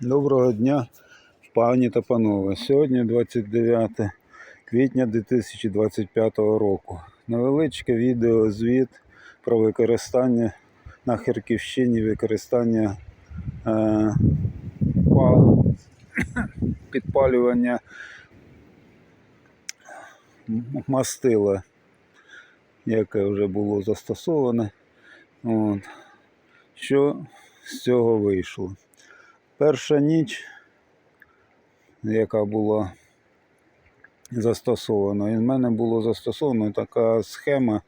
Доброго дня, пані та панове. Сьогодні 29 квітня 2025 року. Невеличке відеозвіт про використання на Харківщині використання е, па- підпалювання мастила, яке вже було застосоване. От. Що з цього вийшло? Перша ніч, яка була застосована, і в мене було застосовано така схема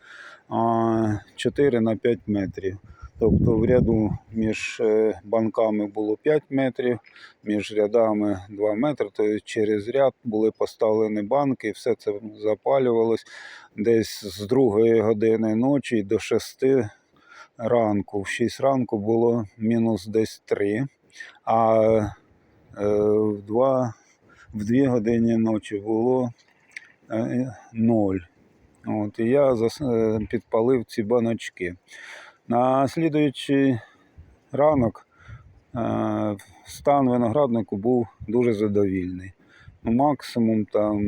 4 на 5 метрів. Тобто в ряду між е, банками було 5 метрів, між рядами 2 метри, тобто через ряд були поставлені банки, все це запалювалось десь з 2 години ночі до 6 ранку. В 6 ранку було мінус десь 3 а е, в, два, в дві години ночі було е, ноль. От, і я е, підпалив ці баночки. На слідуючий ранок е, стан винограднику був дуже задовільний. Ну, максимум там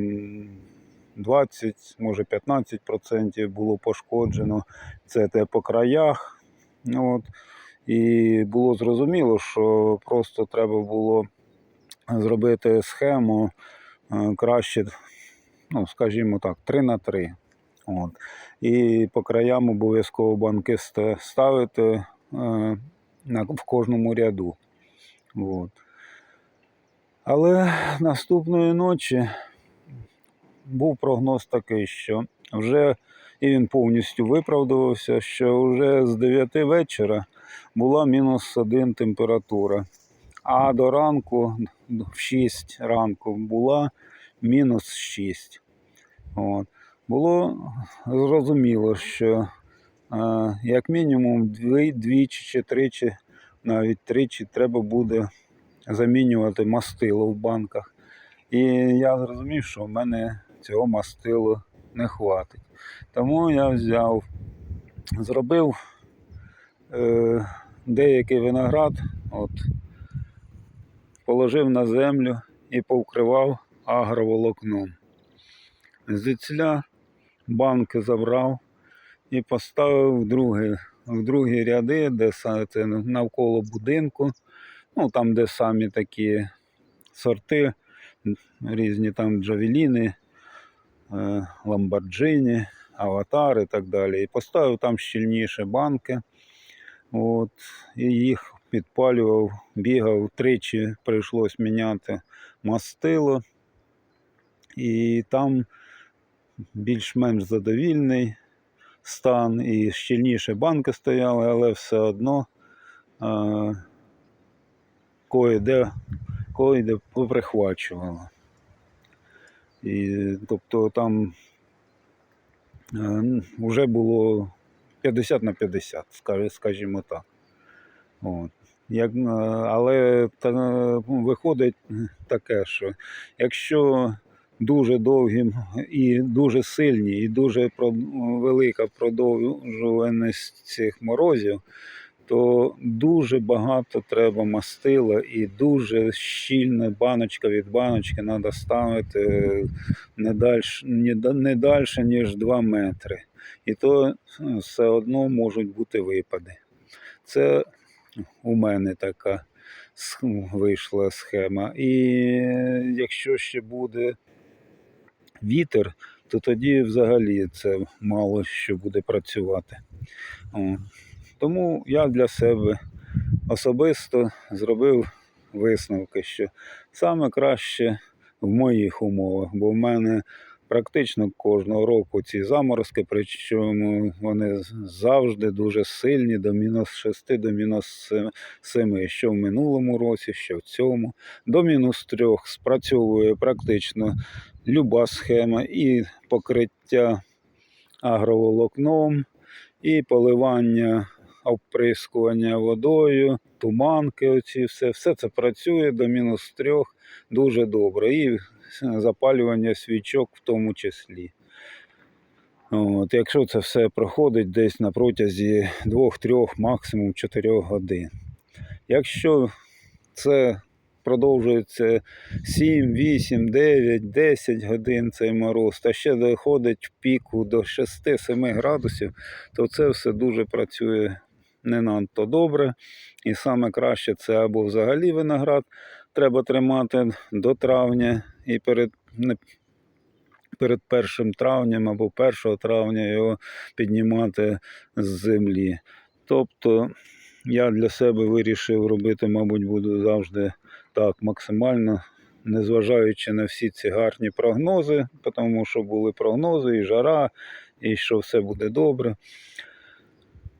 20, може 15% було пошкоджено. Це те по краях. Ну, От. І було зрозуміло, що просто треба було зробити схему е, краще, ну, скажімо так, 3 на 3. От. І по краям обов'язково банки ста- ставити е, в кожному ряду. От. Але наступної ночі був прогноз такий, що вже і він повністю виправдувався, що вже з 9 вечора була мінус 1 температура, а до ранку, в 6 ранку, була мінус 6. От. Було зрозуміло, що е, як мінімум дві, двічі чи тричі, навіть тричі треба буде замінювати мастило в банках. І я зрозумів, що в мене цього мастилу не хватить. Тому я взяв, зробив е, деякий виноград, от, положив на землю і повкривав агроволокном. Звідсіля банки забрав і поставив в другі, в другі ряди, де це навколо будинку, ну там, де самі такі сорти, різні там джавеліни, ламборджині, аватар і так далі. І поставив там щільніше банки. От, і їх підпалював, бігав, тричі прийшлось міняти мастило. І там більш-менш задовільний стан, і щільніше банки стояли, але все одно е, кое-де, кое-де поприхвачувало. І, тобто там е, вже було 50 на 50, скажімо так. От. Як, е, але та, виходить таке, що якщо дуже довгі і дуже сильні, і дуже велика продовжуваність цих морозів, то дуже багато треба мастила і дуже щільно баночка від баночки треба ставити не далі, не, далі ніж 2 метри. І то ну, все одно можуть бути випади. Це у мене така вийшла схема. І якщо ще буде вітер, то тоді взагалі це мало що буде працювати. Тому я для себе особисто зробив висновки, що саме краще в моїх умовах, бо в мене практично кожного року ці заморозки, причому вони завжди дуже сильні, до мінус 6, до мінус 7, що в минулому році, що в цьому. До мінус 3 спрацьовує практично люба схема і покриття агроволокном, і поливання, оприскування водою, туманки, оці все, все це працює до мінус 3 дуже добре. І запалювання свічок в тому числі. От, якщо це все проходить десь на протязі 2-3, максимум 4 годин. Якщо це продовжується 7, 8, 9, 10 годин цей мороз, та ще доходить в піку до 6-7 градусів, то це все дуже працює не надто добре. І саме краще це або взагалі виноград треба тримати до травня і перед, не, перед першим травнем або 1 травня його піднімати з землі. Тобто я для себе вирішив робити, мабуть, буду завжди так максимально, незважаючи на всі ці гарні прогнози, тому що були прогнози і жара, і що все буде добре.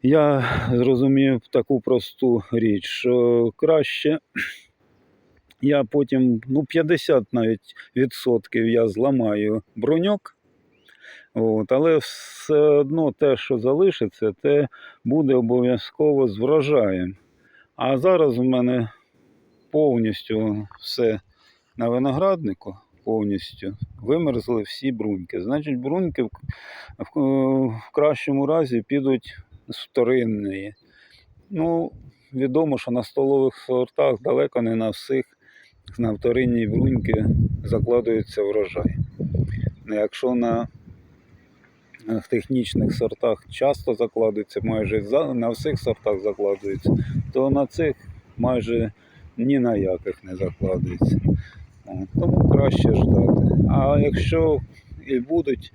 Я зрозумів таку просту річ, що краще я потім, ну, 50 навіть відсотків я зламаю броньок, от, але все одно те, що залишиться, те буде обов'язково з врожаєм. А зараз в мене повністю все на винограднику, повністю вимерзли всі бруньки. Значить, бруньки в кращому разі підуть з вторинної. Ну, відомо, що на столових сортах далеко не на всіх на вторинній бруньки закладується врожай. Якщо на в технічних сортах часто закладується, майже на всіх сортах закладується, то на цих майже ні на яких не закладується. Тому краще ждати. А якщо і будуть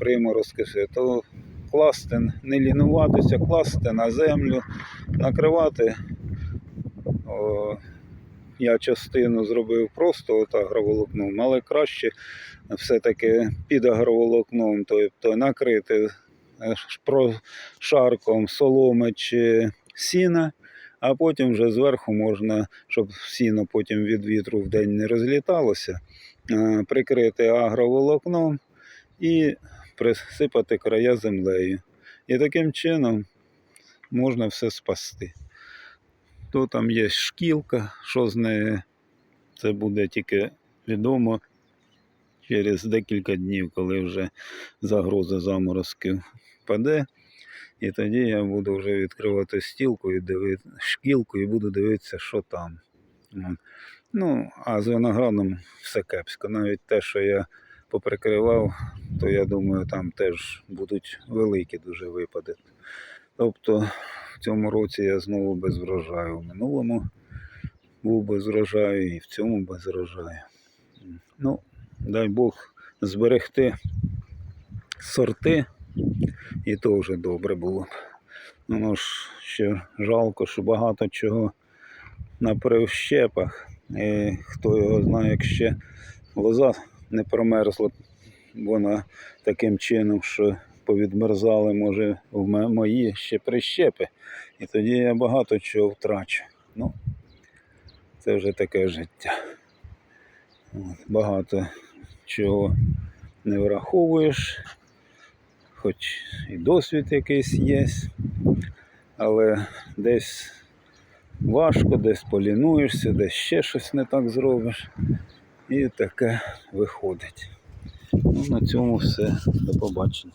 приморозки, то класти, не лінуватися, класти на землю, накривати. О, я частину зробив просто от агроволокном, але краще все-таки під агроволокном, тобто накрити е, шарком соломи чи сіна, а потім вже зверху можна, щоб сіно потім від вітру в день не розліталося, е, прикрити агроволокном і присипати края землею. І таким чином можна все спасти. То там є шкілка, що з нею, це буде тільки відомо через декілька днів, коли вже загроза заморозків паде. І тоді я буду вже відкривати стілку і дивити, шкілку і буду дивитися, що там. Ну, а з виноградом все кепсько. Навіть те, що я поприкривав, то я думаю, там теж будуть великі дуже випади. Тобто в цьому році я знову без врожаю. В минулому був без врожаю і в цьому без врожаю. Ну, дай Бог зберегти сорти, і то вже добре було б. Воно ж ще жалко, що багато чого на привщепах. І хто його знає, як ще лоза не промерзла, вона таким чином, що повідмерзали, може, в мої ще прищепи. І тоді я багато чого втрачу. Ну, це вже таке життя. От, багато чого не враховуєш, хоч і досвід якийсь є, але десь важко, десь полінуєшся, десь ще щось не так зробиш. І таке виходить. Ну, на цьому все. До побачення.